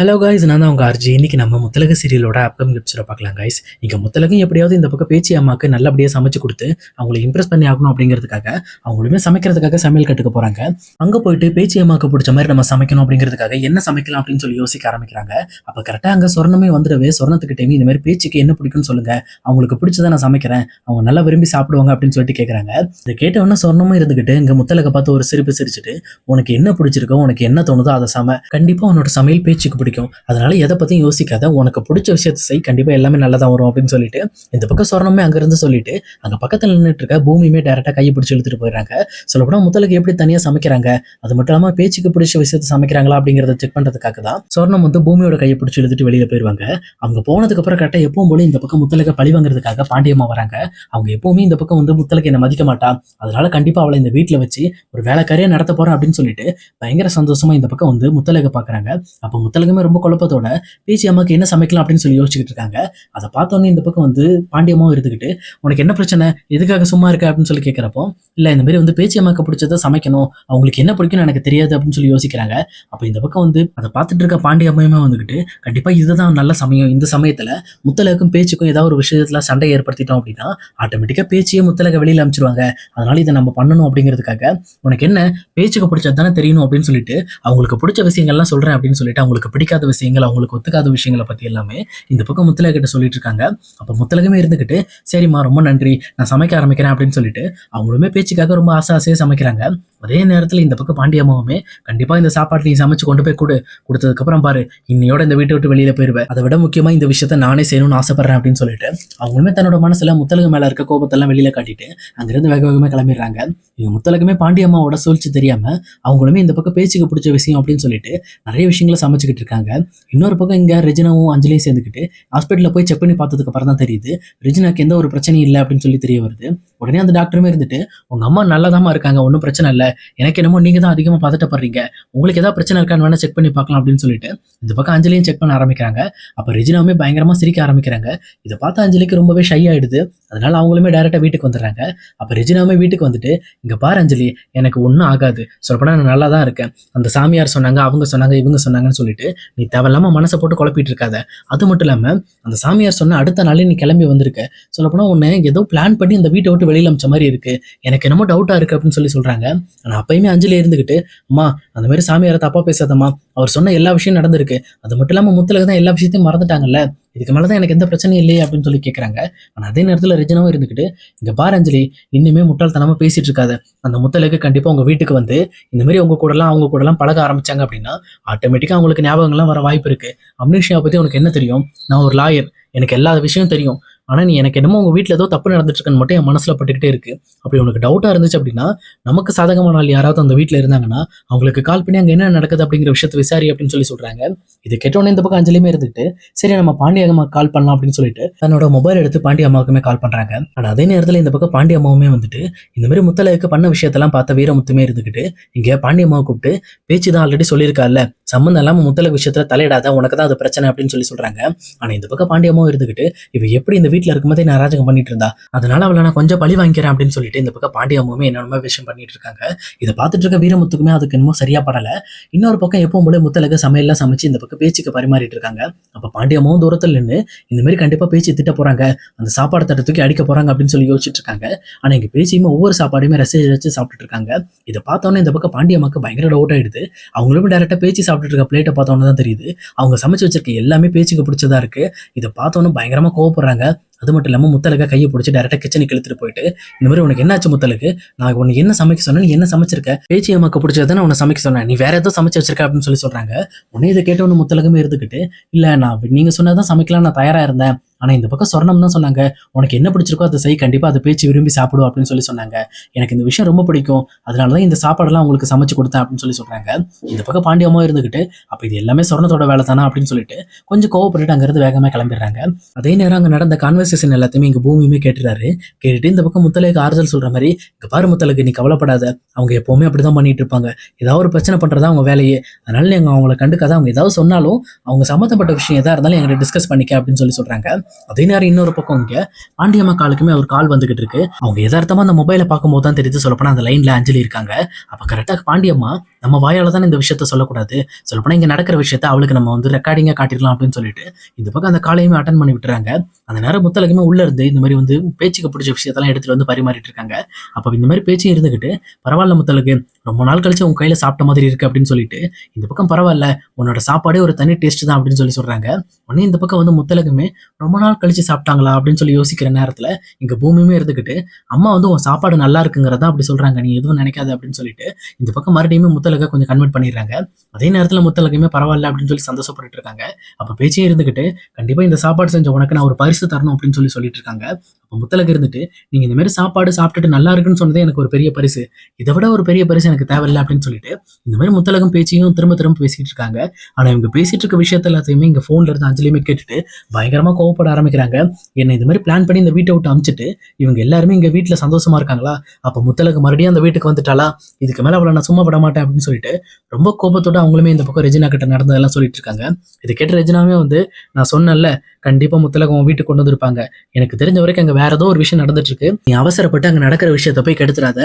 Hello guys நான் தான் உங்கள் ஆர்ஜி இன்னைக்கு நம்ம முத்தலக சீரியலோட அப்கமிங் எபிசோட பார்க்கலாம் காய்ஸ் இங்கே முத்தலகம் எப்படியாவது இந்த பக்கம் பேச்சு அம்மாவுக்கு நல்லபடியாக சமைச்சு கொடுத்து அவங்கள இம்ப்ரெஸ் பண்ணி ஆகணும் அப்படிங்கிறதுக்காக அவங்களுமே சமைக்கிறதுக்காக சமையல் கட்டுக்க போகிறாங்க அங்கே போயிட்டு பேச்சு அம்மாவுக்கு பிடிச்ச மாதிரி நம்ம சமைக்கணும் அப்படிங்கிறதுக்காக என்ன சமைக்கலாம் அப்படின்னு சொல்லி யோசிக்க ஆரம்பிக்கிறாங்க. அப்போ கரெக்டாக அங்கே சொர்ணமே வந்துடவே சொர்ணத்துக்கிட்டே இந்த மாதிரி பேச்சுக்கு என்ன பிடிக்கும்னு சொல்லுங்க. அவங்களுக்கு பிடிச்சதை நான் சமைக்கிறேன். அவங்க நல்லா விரும்பி சாப்பிடுவாங்க அப்படின்னு சொல்லிட்டு கேட்குறாங்க இதை கேட்டவொன்னே சொர்ணமும் இருந்துக்கிட்டு இங்கே முத்தலக பார்த்து ஒரு சிரிப்பு சிரிச்சுட்டு உனக்கு என்ன பிடிச்சிருக்கோ உனக்கு என்ன தோணுதோ அதை சம கண்டிப்பாக உன்னோட சமையல் பேச்சுக்கு பிடிக்கும். பிடிக்கும். அதனால எதை பற்றியும் யோசிக்காத. உனக்கு பிடிச்ச விஷயத்தை செய். கண்டிப்பாக எல்லாமே நல்லதா வரும் அப்படின்னு சொல்லிட்டு இந்த பக்கம் சொரணமே அங்கேருந்து சொல்லிட்டு அங்கே பக்கத்தில் நின்றுட்டு இருக்க பூமியுமே டேரெக்டாக கையை பிடிச்சி இழுத்துட்டு போயிடுறாங்க. சொல்லப்போனால் முத்தலுக்கு எப்படி தனியாக சமைக்கிறாங்க? அது மட்டும் இல்லாமல் பேச்சுக்கு பிடிச்ச விஷயத்தை சமைக்கிறாங்களா அப்படிங்கிறத செக் பண்ணுறதுக்காக தான் சொர்ணம் வந்து பூமியோட கையை பிடிச்சி இழுத்துட்டு வெளியில் போயிடுவாங்க அவங்க போனதுக்கப்புறம் கரெக்டாக எப்பவும் போல இந்த பக்கம் முத்தலுக்கு பழி வாங்குறதுக்காக பாண்டியம்மா வராங்க. அவங்க எப்பவுமே இந்த பக்கம் வந்து முத்தலுக்கு என்னை மதிக்க மாட்டா. அதனால கண்டிப்பாக அவளை இந்த வீட்டில் வச்சு ஒரு வேலைக்காரியாக நடத்த போறேன் அப்படின்னு சொல்லிட்டு பயங்கர சந்தோஷமா இந்த பக்கம் வந்து முத்தலகை பார்க்குறாங்க அப்போ முத்தலகமே ரொம்ப குழப்பத்தோட பேச்சு அம்மாக்கு என்ன சமைக்கலாம்? அப்படின்னு சொல்லி யோசிச்சுக்கிட்டு இருக்காங்க. அதை பார்த்தோன்னே இந்த பக்கம் வந்து பாண்டியம்மாவும் இருந்துக்கிட்டு உனக்கு என்ன பிரச்சனை? எதுக்காக சும்மா இருக்க? அப்படின்னு சொல்லி கேட்குறப்போ இல்லை இந்த மாதிரி வந்து பேச்சு அம்மாக்கு பிடிச்சதை சமைக்கணும். அவங்களுக்கு என்ன பிடிக்கும்னு எனக்கு தெரியாது. அப்படின்னு சொல்லி யோசிக்கிறாங்க. அப்போ இந்த பக்கம் வந்து அதை பார்த்துட்டு இருக்க பாண்டியம்மையுமே வந்துக்கிட்டு கண்டிப்பாக இதுதான் நல்ல சமயம். இந்த சமயத்தில் முத்தலகுக்கும் பேச்சுக்கும் ஏதாவது ஒரு விஷயத்தில் சண்டை ஏற்படுத்திட்டோம் அப்படின்னா ஆட்டோமேட்டிக்காக பேச்சியே முத்தலக வெளியில் அமைச்சிருவாங்க. அதனால இதை நம்ம பண்ணணும் அப்படிங்கிறதுக்காக உனக்கு என்ன? பேச்சுக்கு பிடிச்சது தானே தெரியணும். அப்படின்னு சொல்லிட்டு அவங்களுக்கு பிடிச்ச விஷயங்கள்லாம் சொல்கிறேன் அப்படின்னு சொல்லிட்டு அவங்களுக்கு பிடிக்காத விஷயங்கள் அவங்களுக்கு ஒத்துக்காத விஷயங்களை பற்றி எல்லாமே இந்த பக்கம் முத்தலக கிட்ட சொல்லிட்டு இருக்காங்க. அப்போ முத்தலகமே இருந்துக்கிட்டு சரிம்மா ரொம்ப நன்றி நான் சமைக்க ஆரம்பிக்கிறேன் அப்படின்னு சொல்லிட்டு அவங்களுமே பேச்சுக்காக ரொம்ப ஆசை ஆசையாக சமைக்கிறாங்க. அதே நேரத்தில் இந்த பக்கம் பாண்டியம்மாவுமே கண்டிப்பாக இந்த சாப்பாட்டை நீ சமைச்சு கொண்டு போய் கொடு. கொடுத்ததுக்கப்புறம் பாரு இன்னையோட இந்த வீட்டை விட்டு வெளியில் போயிடுவேன் அதை விட முக்கியமாக இந்த விஷயத்த நானே செய்யணும்னு ஆசைப்பட்றேன் அப்படின்னு சொல்லிட்டு அவங்களுமே தன்னோட மனசில் முத்தலகு மேலே இருக்க கோபத்தெல்லாம் வெளியில் காட்டிட்டு அங்கேருந்து வேக வேகமாக கிளம்பிடுறாங்க. இவங்க முத்தலகுமே பாண்டியம்மாவோட சூழ்ச்சி தெரியாமல் அவங்களுமே இந்த பக்கம் பேச்சுக்கு பிடிச்ச விஷயம் அப்படின்னு சொல்லிட்டு நிறைய விஷயங்களை சமைச்சுக்கிட்டு இருக்காங்க. இன்னொரு பக்கம் இங்கே ரெஜினாவும் அஞ்சலியும் சேர்ந்துக்கிட்டு ஹாஸ்பிட்டலில் போய் செக் பண்ணி பார்த்ததுக்கு அப்புறம் தான் தெரியுது ரெஜினாக்கு எந்த ஒரு பிரச்சனையும் இல்லை அப்படின்னு சொல்லி தெரிய வருது. உடனே அந்த டாக்டருமே இருந்துட்டு உங்கள் அம்மா நல்லாதாம்மா இருக்காங்க ஒன்றும் பிரச்சனை இல்லை. எனக்கு என்னமோ நீங்க தான் அதிகமாக பதட்டப்படுறீங்க. உங்களுக்கு ஏதாவது பிரச்சனை இருக்கான்னு வேணா செக் பண்ணி பார்க்கலாம் அப்படின்னு சொல்லிட்டு இந்த பக்கம் அஞ்சலியும் செக் பண்ண ஆரம்பிக்கிறாங்க. அப்போ ரெஜினாவுமே பயங்கரமா சிரிக்க ஆரம்பிக்கிறாங்க. இதை பார்த்து அஞ்சலிக்கு ரொம்பவே ஷை ஆயிடுது. அதனால அவங்களுமே டேரெக்டாக வீட்டுக்கு வந்துடுறாங்க. அப்போ ரெஜினாவுமே வீட்டுக்கு வந்துட்டு இங்க பாரு அஞ்சலி எனக்கு ஒன்றும் ஆகாது. சொல்லப்போனா நான் நல்லா தான் இருக்கேன். அந்த சாமியார் சொன்னாங்க அவங்க சொன்னாங்க இவங்க சொன்னாங்கன்னு சொல்லிட்டு நீ தேவையில்லாம மனசை போட்டு குழப்பிட்டு இருக்காத. அது மட்டும் இல்லாமல் அந்த சாமியார் சொன்ன அடுத்த நாளே நீ கிளம்பி வந்திருக்க. சொல்லப்போனா ஒன்று ஏதோ பிளான் பண்ணி அந்த வீட்டை விட்டு வெளியில் அமைச்ச மாதிரி இருக்கு. எனக்கு என்னமோ டவுட்டா இருக்கு அப்படின்னு சொல்லி சொல்றாங்க. நான் அப்பயுமே அஞ்சலி இருந்துக்கிட்டு அம்மா அந்த மாதிரி சாமியாரை தப்பா பேசாதம்மா. அவர் சொன்ன எல்லா விஷயம் நடந்திருக்கு. அது மட்டும் இல்லாமல் முத்தலுக்கு தான் எல்லா விஷயத்தையும் மறந்துட்டாங்கல்ல. இதுக்கு மேலே தான் எனக்கு எந்த பிரச்சனையும் இல்லையே அப்படின்னு சொல்லி கேட்குறாங்க ஆனால் அதே நேரத்தில் ரெஜினாவும் இருந்துக்கிட்டு இங்கே பார் அஞ்சலி இன்னுமே முட்டாள்தனமா பேசிட்டு இருக்காது அந்த முத்தலுக்கு கண்டிப்பாக உங்கள் வீட்டுக்கு வந்து இந்த மாதிரி உங்க கூடலாம் அவங்க கூடலாம் பழக ஆரம்பிச்சாங்க அப்படின்னா ஆட்டோமேட்டிக்காக அவங்களுக்கு ஞாபகங்கள்லாம் வர வாய்ப்பு இருக்கு. அம்னிஷியா பற்றி உனக்கு என்ன தெரியும்? நான் ஒரு லாயர் எனக்கு எல்லா விஷயம் தெரியும். ஆனா நீ எனக்கு என்னமோ உங்க வீட்டில் ஏதோ தப்பு நடந்துட்டுருக்குன்னு மட்டும் என் மனசில் பட்டுக்கிட்டே இருக்கு. அப்படி உனக்கு டவுட்டா இருந்துச்சு அப்படின்னா நமக்கு சாதகமான ஆள் யாராவது அந்த வீட்டில் இருந்தாங்கன்னா அவங்களுக்கு கால் பண்ணி அங்கே என்ன நடக்குது அப்படிங்கிற விஷயத்த விசாரி அப்படின்னு சொல்லி சொல்றாங்க. இது கேட்டோன்னே இந்த பக்கம் அஞ்சலியுமே இருந்துட்டு சரி நம்ம பாண்டிய அம்மா கால் பண்ணலாம் அப்படின்னு சொல்லிட்டு தன்னோட மொபைல் எடுத்து பாண்டிய அம்மாவுக்குமே கால் பண்றாங்க. ஆனால் அதே நேரத்தில் இந்த பக்கம் பாண்டிய அம்மாவுமே வந்துட்டு இந்த மாதிரி முத்தலைக்கு பண்ண விஷயத்தெல்லாம் பார்த்த வீரமுத்துமே இருந்துக்கிட்டு இங்க பாண்டிய அம்மாவை கூப்பிட்டு பேச்சு தான் ஆல்ரெடி சொல்லியிருக்கால சம்மந்தம் இல்லாமல் முத்தலக விஷயத்தில் தலையிடாத உனக்கு தான் அது பிரச்சனை அப்படின்னு சொல்லி சொல்கிறாங்க ஆனா இந்த பக்கம் பாண்டியம்மாவும் இருந்துக்கிட்டு இவ எப்படி இந்த வீட்டில் இருக்கும்போதே நான் ராஜகம் பண்ணிட்டு இருந்தா. அதனால அவளை நான் கொஞ்சம் பழி வாங்கிக்கிறேன் அப்படின்னு சொல்லிட்டு இந்த பக்கம் பாண்டியம்மாவுமே என்னென்ன விஷயம் பண்ணிட்டு இருக்காங்க. இதை பார்த்துட்டு இருக்க வீரமுத்துக்குமே அதுக்கு என்னமோ சரியா படல. இன்னொரு பக்கம் எப்பவும் போல முத்தலக சமையல்லாம் சமைச்சு இந்த பக்கம் பேச்சுக்கு பரிமாறிட்டு இருக்காங்க. அப்போ பாண்டியம்மாவும் தூரத்துல நின்று இந்த மாதிரி கண்டிப்பாக பேச்சு திட்ட போறாங்க. அந்த சாப்பாடு தட்டை தூக்கி அடிக்க போறாங்க அப்படின்னு சொல்லி யோசிச்சுட்டு இருக்காங்க. ஆனா எங்க பேச்சியுமே ஒவ்வொரு சாப்பாடுமே ரசிச்சு ரசிச்சு சாப்பிட்டுட்டு இருக்காங்க. இதை பார்த்தோன்னே இந்த பக்கம் பாண்டியம்மாக்கு பயங்கர டவுட் ஆயிடுது. அவங்களுமே டேரெக்டாக பேச்சு சாப்பிட்டுட்டு இருக்க பிளேட்டை பார்த்தோன்னு தான் தெரியுது. அவங்க சமைச்சு வச்சிருக்க எல்லாமே பேச்சுக்கு பிடிச்சதா இருக்கு. இதை பார்த்தோன்னே பயங்கரமா கோவப்படுறாங்க. அது மட்டும் இல்லாமல் முத்தலுக்கு கையை பிடிச்சி டேரெக்டாக கிச்சனுக்கு இழுத்துட்டு போயிட்டு இந்த மாதிரி உனக்கு என்னாச்சு முத்தலுக்கு நான் உனக்கு என்ன சமைக்க சொன்னேன்? நீ என்ன சமைச்சிருக்க? பேச்சு அம்மாக்கு பிடிச்சதை நான் உன்னை சமைக்க சொன்னேன். நீ வேற ஏதோ சமைச்சு வச்சிருக்க அப்படின்னு சொல்லி சொல்றாங்க. உடனே இதை கேட்ட ஒன்று முத்தலகமே இருந்துக்கிட்டு இல்லை நான் நீங்கள் சொன்னதான் சமைக்கலாம் நான் தயாராக இருந்தேன். ஆனால் இந்த பக்கம் சொர்ணம் தான் சொன்னாங்க. உனக்கு என்ன பிடிச்சிருக்கோ அதை செய். கண்டிப்பாக அதை பேச்சு விரும்பி சாப்பிடும் அப்படின்னு சொல்லி சொன்னாங்க. எனக்கு இந்த விஷயம் ரொம்ப பிடிக்கும். அதனால தான் இந்த சாப்பாடெல்லாம் உங்களுக்கு சமைச்சு கொடுத்தேன் அப்படின்னு சொல்லி சொல்கிறாங்க இந்த பக்கம் பாண்டியம்மா இருந்துகிட்டு அப்போ இது எல்லாமே சொர்ணத்தோட வேலை தானே அப்படின்னு சொல்லிட்டு கொஞ்சம் கோவப்பட்டுட்டு அங்கேருந்து வேகமாக கிளம்பிடுறாங்க. அதே நேரம் அங்கே நடந்த கான்வர்சேஷன் எல்லாத்தையுமே இங்கே பூமியுமே கேட்டுறாரு. கேட்டுட்டு இந்த பக்கம் முத்தலைக்கு ஆறுதல் சொல்கிற மாதிரி இங்கே பாரு முத்தலுக்கு நீ கவலைப்படாத. அவங்க எப்பவுமே அப்படிதான் பண்ணிட்டு இருப்பாங்க. ஏதாவது ஒரு பிரச்சனை பண்ணுறதா அவங்க வேலையே. அதனால நீங்கள் அவங்கள கண்டுக்காத. அவங்க ஏதாவது சொன்னாலும் அவங்க சம்மந்தப்பட்ட விஷயம் எதாக இருந்தாலும் எங்கிட்ட டிஸ்கஸ் பண்ணிக்க அப்படின்னு சொல்லி சொல்கிறாங்க அதே நேரம் இன்னொரு பக்கம் இங்க பாண்டியம்மா காலுக்குமே ஒரு கால் வந்துகிட்டு இருக்கு. அவங்க எதார்த்தமா அந்த மொபைலை பார்க்கும்போது தான் தெரியுது சொல்லப்போனா அந்த லைன்ல அஞ்சலி இருக்காங்க. அப்ப கரெக்டா பாண்டியம்மா நம்ம வாயால தான் இந்த விஷயத்த சொல்லக்கூடாது. சொல்லப்போனா இங்க நடக்கிற விஷயத்த அவளுக்கு நம்ம வந்து ரெக்கார்டிங்காக காட்டிடலாம் அப்படின்னு சொல்லிட்டு இந்த பக்கம் அந்த காலையுமே அட்டன் பண்ணி விட்டுறாங்க. அந்த நேரம் முத்தலகுமே உள்ள இருந்து இந்த மாதிரி வந்து பேச்சுக்கு பிடிச்ச விஷயத்தெல்லாம் எடுத்துகிட்டு வந்து பரிமாறிட்டு இருக்காங்க. அப்போ இந்த மாதிரி பேச்சு இருந்துக்கிட்டு பரவாயில்ல முத்தலகு ரொம்ப நாள் கழிச்சு உன் கையில் சாப்பிட்ட மாதிரி இருக்கு அப்படின்னு சொல்லிட்டு இந்த பக்கம் பரவாயில்ல உன்னோட சாப்பாடே ஒரு தனி டேஸ்ட் தான் அப்படின்னு சொல்லி சொல்றாங்க. உடனே இந்த பக்கம் வந்து முத்தலகுமே ரொம்ப நாள் கழிச்சு சாப்பிட்டாங்களா அப்படின்னு சொல்லி யோசிக்கிற நேரத்தில் இங்க பூமியுமே இருந்துக்கிட்டு அம்மா வந்து உன் சாப்பாடு நல்லா இருக்குங்கிறதா அப்படி சொல்றாங்க. நீ எதுவும் நினைக்காது அப்படின்னு சொல்லிட்டு இந்த பக்கம் மறுபடியும் முத்தலகை கொஞ்சம் கன்வெர்ட் பண்ணிடுறாங்க. அதே நேரத்தில் முத்தலகையுமே பரவாயில்ல அப்படின்னு சொல்லி சந்தோஷப்பட்டு இருக்காங்க. அப்ப பேச்சே இருந்துகிட்டு கண்டிப்பா இந்த சாப்பாடு செஞ்ச உனக்கு நான் ஒரு பரிசு தரணும் அப்படின்னு சொல்லி சொல்லிட்டு இருக்காங்க. முத்தலகு இருந்துட்டு நீங்க இந்த மாதிரி சாப்பாடு சாப்பிட்டுட்டு நல்லா இருக்குன்னு சொன்னதே எனக்கு ஒரு பெரிய பரிசு. இதை விட ஒரு பெரிய பரிசு எனக்கு தேவையில்லை அப்படின்னு சொல்லிட்டு இந்த மாதிரி முத்தலகம் பேச்சையும் திரும்ப திரும்ப பேசிட்டு இருக்காங்க. ஆனா இவங்க பேசிட்டு இருக்க விஷயத்த எல்லாத்தையுமே இங்க போன்ல இருந்து அஞ்சலியுமே கேட்டுட்டு பயங்கரமா கோவப்பட ஆரம்பிக்கிறாங்க. என்ன இந்த மாதிரி பிளான் பண்ணி இந்த வீட்டை விட்டு அமிச்சிட்டு இவங்க எல்லாருமே இங்க வீட்டுல சந்தோஷமா இருக்காங்களா? அப்ப முத்தலகு மறுபடியும் அந்த வீட்டுக்கு வந்துட்டாளா? இதுக்கு மேல அவளை நான் சும்மா விட மாட்டேன் அப்படின்னு சொல்லிட்டு ரொம்ப கோபத்தோட அவங்களுமே இந்த பக்கம் ரெஜினா கிட்ட நடந்ததெல்லாம் சொல்லிட்டு இருக்காங்க. இதை கேட்ட ரெஜினாவே வந்து நான் சொன்னேன்ல கண்டிப்பாக முத்தலகம் உன் வீட்டுக்கு கொண்டு வந்திருப்பாங்க. எனக்கு தெரிஞ்ச வரைக்கும் அங்கே வேற ஏதோ ஒரு விஷயம் நடந்துட்டு இருக்கு நீ அவசரப்பட்டு அங்கே நடக்கிற விஷயத்த போய் கெடுத்துறாத.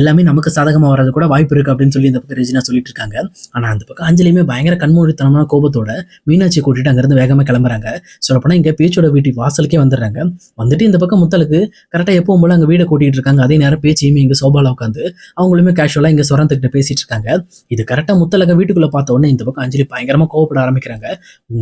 எல்லாமே நமக்கு சாதகமாக வர்றது கூட வாய்ப்பு இருக்கு அப்படின்னு சொல்லி இந்த பக்கம் ரெஜினா சொல்லிட்டு இருக்காங்க. ஆனால் அந்த பக்கம் அஞ்சலியுமே பயங்கர கண்மூடித்தனமான கோபத்தோட மீனாட்சி கூட்டிட்டு அங்கிருந்து வேகமாக கிளம்புறாங்க. சொல்லப்போனா இங்கே பேச்சோட வீட்டு வாசலுக்கே வந்துடுறாங்க. வந்துட்டு இந்த பக்கம் முத்தலுக்கு கரெக்டா எப்பவும் போல அங்கே வீடை கூட்டிட்டு இருக்காங்க. அதே நேரம் பேச்சையுமே இங்கே சோபால உட்காந்து அவங்களுமே கேஷுவலாக இங்கே சொரந்துக்கிட்ட பேசிட்டு இருக்காங்க. இது கரெக்டா முத்தலக வீட்டுக்குள்ள பார்த்த உடனே இந்த பக்கம் அஞ்சலி பயங்கரமா கோவப்பட ஆரம்பிக்கிறாங்க.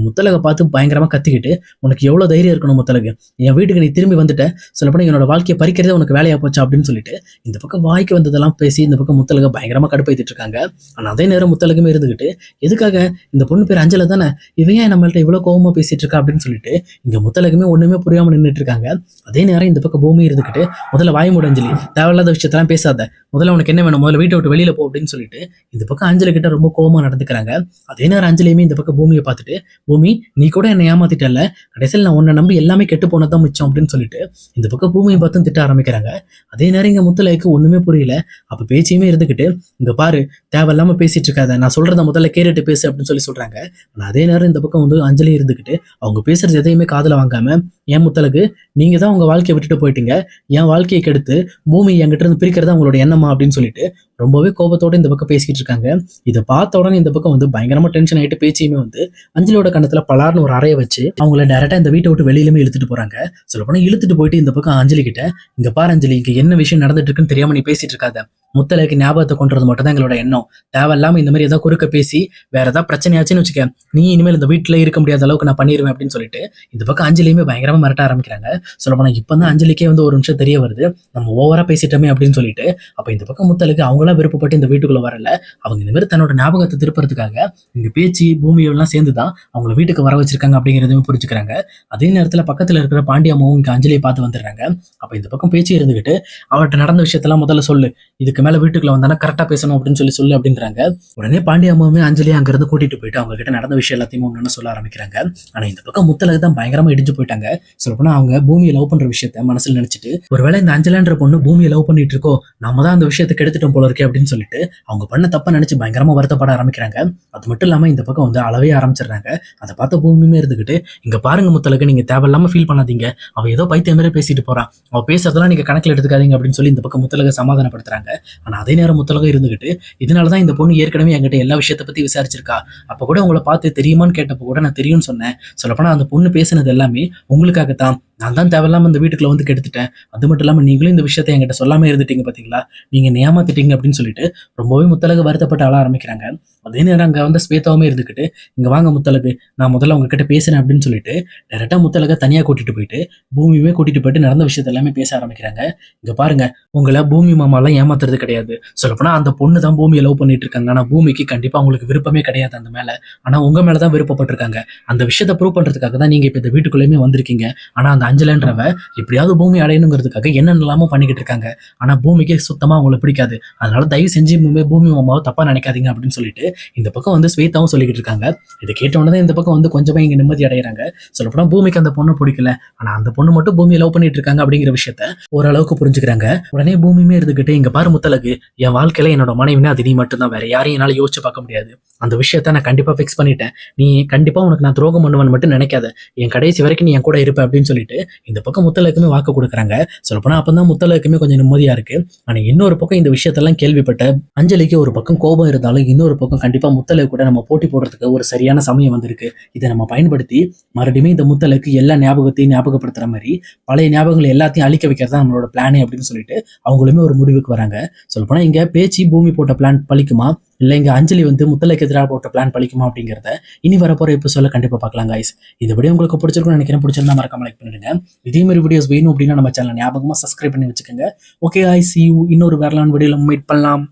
முத்தலக பார்த்து பயங்கரமாக கத்திக்கிட்டு உனக்கு எவ்வளோ தைரியம் இருக்கணும் முத்தலகு? என் வீட்டுக்கு நீ திரும்பி வந்துட்ட. சொல்லப்போனா என்னோட வாழ்க்கையை பறிக்கிறதே உனக்கு வேலையாக போச்சு அப்படின்னு சொல்லிட்டு இந்த பக்கம் வாய்க்கு வந்ததெல்லாம் பேசி இந்த பக்கம் முத்தலக பயங்கரமா கடுப்பேத்திட்டு இருக்காங்க. ஆனால் அதே நேரம் முத்தலகுமே இருந்துகிட்டு எதுக்காக இந்த பொண்ணு பேர் அஞ்சலை தானே? இவன் ஏன் நம்மள்ட்ட இவ்வளவு கோவமா பேசிட்டு இருக்கா அப்படின்னு சொல்லிட்டு இங்கே முத்தலகுமே ஒண்ணுமே புரியாமல் நின்றுட்டு இருக்காங்க. அதே நேரம் இந்த பக்கம் பூமி இருந்துக்கிட்டு முதல்ல வாய் முடிஞ்சலி அஞ்சலி தேவையில்லாத விஷயத்தெல்லாம் பேசாத. முதல்ல உனக்கு என்ன வேணும்? முதல்ல வீட்டை விட்டு வெளியில போ அப்படின்னு சொல்லிட்டு இந்த பக்கம் அஞ்சலி கிட்ட ரொம்ப கோவமா நடந்துக்கிறாங்க. அதே நேரம் அஞ்சலியுமே இந்த பக்கம் பூமியை பார்த்துட்டு பூமி நீ கூட என்னை ஏமாத்திட்டல கடைசியில் நான் உன்னை நம்பி எல்லாமே கெட்டு போனதான் மிச்சம் அப்படின்னு சொல்லிட்டு இந்த பக்கம் பூமியை பார்த்தும் திட்ட ஆரம்பிக்கிறாங்க. அதே நேரம் இங்கே முத்தலைக்கு ஒன்றுமே புரியல. அப்போ பேச்சையுமே இருந்துக்கிட்டு இங்கே பாரு தேவையில்லாமல் பேசிட்டு இருக்காத. நான் சொல்கிறத முதல்ல கேட்டுட்டு பேசு அப்படின்னு சொல்லி சொல்கிறாங்க ஆனால் அதே நேரம் இந்த பக்கம் வந்து அஞ்சலி இருந்துக்கிட்டு அவங்க பேசுறது எதையுமே காதில் வாங்காம என் முத்தலுக்கு நீங்கள் தான் உங்கள் வாழ்க்கையை விட்டுட்டு போயிட்டீங்க. என் வாழ்க்கையை கெடுத்து பூமி என்கிட்ட இருந்து பிரிக்கிறதா உங்களோட எண்ணமா? அப்படின்னு சொல்லிட்டு ரொம்பவே கோபத்தோட இந்த பக்கம் பேசிக்கிட்டு இருக்காங்க. இதை பார்த்த உடனே இந்த பக்கம் வந்து பயங்கரமா டென்ஷன் ஆயிட்டு பேச்சையுமே வந்து அஞ்சலியோட கண்ணத்துல பலார்னு ஒரு அறைய வச்சு அவங்கள டேரக்டா இந்த வீட்டை விட்டு வெளியிலுமே இழுத்துட்டு போறாங்க. சொல்ல போனா இழுத்துட்டு போயிட்டு இந்த பக்கம் அஞ்சலி கிட்ட இங்க பாரு அஞ்சலி இங்கே என்ன விஷயம் நடந்துட்டு இருக்குன்னு தெரியாம நீ பேசிட்டு இருக்காத. முத்தலைக்கு ஞாபகத்தை கொண்டுறது மட்டும் தான் எங்களோட எண்ணம். தேவையில்லாம இந்த மாதிரி ஏதாவது குறுக்க பேசி வேற ஏதாவது பிரச்சனையாச்சுன்னு வச்சுக்க நீ இனிமேல் இந்த வீட்டில் இருக்க முடியாத அளவுக்கு நான் பண்ணிடுவேன் அப்படின்னு சொல்லிட்டு இந்த பக்கம் அஞ்சலியுமே பயங்கரமா மிரட்ட ஆரம்பிக்கிறாங்க. சொல்ல போனா இப்போ தான் அஞ்சலிக்கே வந்து ஒரு நிமிஷம் தெரிய வருது. நம்ம ஓவரா பேசிட்டோமே அப்படின்னு சொல்லிட்டு அப்போ இந்த பக்கம் முத்தலுக்கு அவங்கள விருப்பப்பட்டு இந்த வீட்டுக்குள்ள வரல. அவங்க இந்த மாதிரி தன்னோட ஞாபகத்தை திருப்புறதுக்காக இந்த பேச்சு பூமியெல்லாம் சேர்ந்து தான் அவங்கள வீட்டுக்கு வர வச்சிருக்காங்க அப்படிங்கிறதையும் புரிஞ்சுக்கிறாங்க. அதே நேரத்தில் பக்கத்தில் இருக்கிற பாண்டியம்மாவும் இங்கே அஞ்சலியை பார்த்து வந்துடுறாங்க. அப்போ இந்த பக்கம் பேச்சு இருந்துக்கிட்டு அவர்கிட்ட நடந்த விஷயத்தெல்லாம் முதல்ல சொல்லு. இதுக்கு மேலே வீட்டுக்குள்ள வந்தானா கரெக்டாக பேசணும் அப்படின்னு சொல்லி சொல்லு அப்படின்றாங்க. உடனே பாண்டியம்மாவுமே அஞ்சலியை அங்க இருந்து கூட்டிட்டு போயிட்டு அவங்க கிட்ட நடந்த விஷயம் எல்லாத்தையும் ஒன்னு சொல்ல ஆரம்பிக்கிறாங்க. ஆனா இந்த பக்கம் முத்தலகு தான் பயங்கரமா இடிஞ்சு போயிட்டாங்க. சொல்லப்போனா அவங்க பூமியை லவ் பண்ற விஷயத்த மனசுல நினைச்சிட்டு ஒருவேளை இந்த அஞ்சலான்ற பொண்ணு பூமியை லவ் பண்ணிட்டு இருக்கோ நம்ம தான் அந்த விஷயத்தை கெடுத்துட்டோம் போல இருக்கு அப்படின்னு சொல்லிட்டு அவங்க பண்ண தப்ப நினைச்சு பயங்கரமா வருத்தப்பட ஆரம்பிக்கிறாங்க. அது மட்டும் இல்லாம இந்த பக்கம் வந்து அளவே ஆரம்பிச்சிடுறாங்க. அதை பார்த்த பூமியுமே இருந்துகிட்டு இங்க பாருங்க முத்தலுக்கு நீங்க தேவையில்லாம ஃபீல் பண்ணாதீங்க. அவ ஏதோ பைத்தியம் மாதிரி பேசிட்டு போறான் அவ பேசுறதெல்லாம் நீங்க கணக்கில் எடுத்துக்காதீங்க அப்படின்னு சொல்லி இந்த பக்கம் முத்தலக சமாதானப்படுத்துறாங்க. ஆனா அதே நேரம் முத்தலகம் இருந்துகிட்டு இதனாலதான் இந்த பொண்ணு ஏற்கனவே என்கிட்ட எல்லா விஷயத்தை பத்தி விசாரிச்சிருக்கா. அப்ப கூட உங்களை பார்த்து தெரியுமான்னு கேட்டப்ப கூட நான் தெரியும்னு சொன்னேன். சொல்லப்போனா அந்த பொண்ணு பேசினது எல்லாமே உங்களுக்காகத்தான். நான் தான் தேவையில்லாமல் இந்த வீட்டுக்குள்ள வந்து கெடுத்துட்டேன். அது மட்டும் இல்லாமல் நீங்களும் இந்த விஷயத்தை என்கிட்ட சொல்லாமல் இருந்துட்டீங்க பார்த்தீங்களா நீங்கள் ஏமாத்திட்டீங்க அப்படின்னு சொல்லிட்டு ரொம்பவே முத்தலகு வருத்தப்பட்டு ஆள ஆரம்பிக்கிறாங்க. அதே நேரம் அங்கே வந்து ஸ்வேதாவுமே இருந்துக்கிட்டு இங்கே வாங்க முத்தலகு நான் முதல்ல உங்ககிட்ட பேசுகிறேன் அப்படின்னு சொல்லிட்டு டேரெக்டாக முத்தலக தனியாக கூட்டிகிட்டு போயிட்டு பூமியுமே கூட்டிகிட்டு போயிட்டு நடந்த விஷயத்த எல்லாமே பேச ஆரம்பிக்கிறாங்க. இங்கே பாருங்க உங்களை பூமி மாமாலாம் ஏமாத்துறது கிடையாது. சொல்லப்போனால் அந்த பொண்ணு தான் பூமியை லவ் பண்ணிட்டு இருக்காங்க. ஆனால் பூமிக்கு கண்டிப்பாக உங்களுக்கு விருப்பமே கிடையாது அந்த மேலே. ஆனால் உங்கள் மேலே தான் விருப்பப்பட்டிருக்காங்க. அந்த விஷயத்தை ப்ரூவ் பண்ணுறதுக்காக தான் நீங்கள் இப்போ இந்த வீட்டுக்குள்ளேயுமே வந்திருக்கீங்க. ஆனால் அந்த அஞ்சலன்றவ எப்படியாவது பூமி அடையணுங்கிறதுக்காக என்னென்னலாமோ பண்ணிக்கிட்டு இருக்காங்க. ஆனால் பூமிக்கு சுத்தமாக அவங்கள பிடிக்காது. அதனால தயவு செஞ்சு இனிமே பூமி மாமாவை தப்பாக நினைக்காதீங்க அப்படின்னு சொல்லிட்டு இந்த பக்கம் வந்து ஸ்வேதாவும் சொல்லிக்கிட்டு இருக்காங்க. இதை கேட்ட உடனே இந்த பக்கம் வந்து கொஞ்சமா இங்க நிம்மதி அடைகிறாங்க சொல்லப்போனா பூமிக்கு அந்த பொண்ணு பிடிக்கல. ஆனா அந்த பொண்ணு மட்டும் பூமியை லவ் பண்ணிட்டு இருக்காங்க அப்படிங்கிற விஷயத்த ஓரளவுக்கு புரிஞ்சுக்கிறாங்க. உடனே பூமியுமே இருந்துகிட்டு இங்க பாரு முத்தலகு என் வாழ்க்கையில என்னோட மனைவினா அது நீ மட்டும்தான். வேற யாரையும் என்னால யோசிச்சு பார்க்க முடியாது. அந்த விஷயத்த நான் கண்டிப்பா ஃபிக்ஸ் பண்ணிட்டேன். நீ கண்டிப்பா உனக்கு நான் துரோகம் பண்ணுவேன்னு மட்டும் நினைக்காத. என் கடைசி வரைக்கும் நீ என் கூட இருப்பேன் அப்படின்னு சொல்லிட்டு இந்த பக்கம் முத்தலகுமே வாக்கு கொடுக்குறாங்க. சொல்லப்போனா அப்பதான் முத்தலகுமே கொஞ்சம் நிம்மதியா இருக்கு. ஆனா இன்னொரு பக்கம் இந்த விஷயத்தெல்லாம் கேள்விப்பட்ட அஞ்சலிக்கு ஒரு பக்கம் கோபம் இருந்தாலும் இன்னொரு பக்கம் கண்டிப்பாக முத்தலை கூட நம்ம போட்டி போடுறதுக்கு ஒரு சரியான சமயம் வந்திருக்கு. இதை நம்ம பயன்படுத்தி மறுபடியும் இந்த முத்தலுக்கு எல்லா ஞாபகத்தையும் ஞாபகப்படுத்துற மாதிரி பழைய ஞாபகங்கள் எல்லாத்தையும் அழிக்க வைக்கிறது தான் நம்மளோட பிளானே அப்படின்னு சொல்லிட்டு அவங்களுமே ஒரு முடிவுக்கு வராங்க. சொல்லப்போனா இங்க பேச்சு பூமி போட்ட பிளான் பழிக்குமா? இல்லை இங்க அஞ்சலி வந்து முத்தலைக்கு எதிராக போட்ட பிளான் பழிக்குமா அப்படிங்கிறத இனி வரப்போற எபிசோட கண்டிப்பாக பார்க்கலாம் guys. இந்த வீடியோ உங்களுக்கு பிடிச்சிருக்கும்னு நினைக்கிறேன். பிடிச்சிருந்தா மறக்காம லைக் பண்ணிடுங்க இதே மாதிரி வீடியோஸ் வேணும் அப்படின்னா நம்ம சேனல் ஞாபகமாக சப்ஸ்கிரைப் பண்ணி வச்சுக்கோங்க. ஓகே ஐ சி இன்னொரு வேறலான வீடியோவில் மீட் பண்ணலாம்.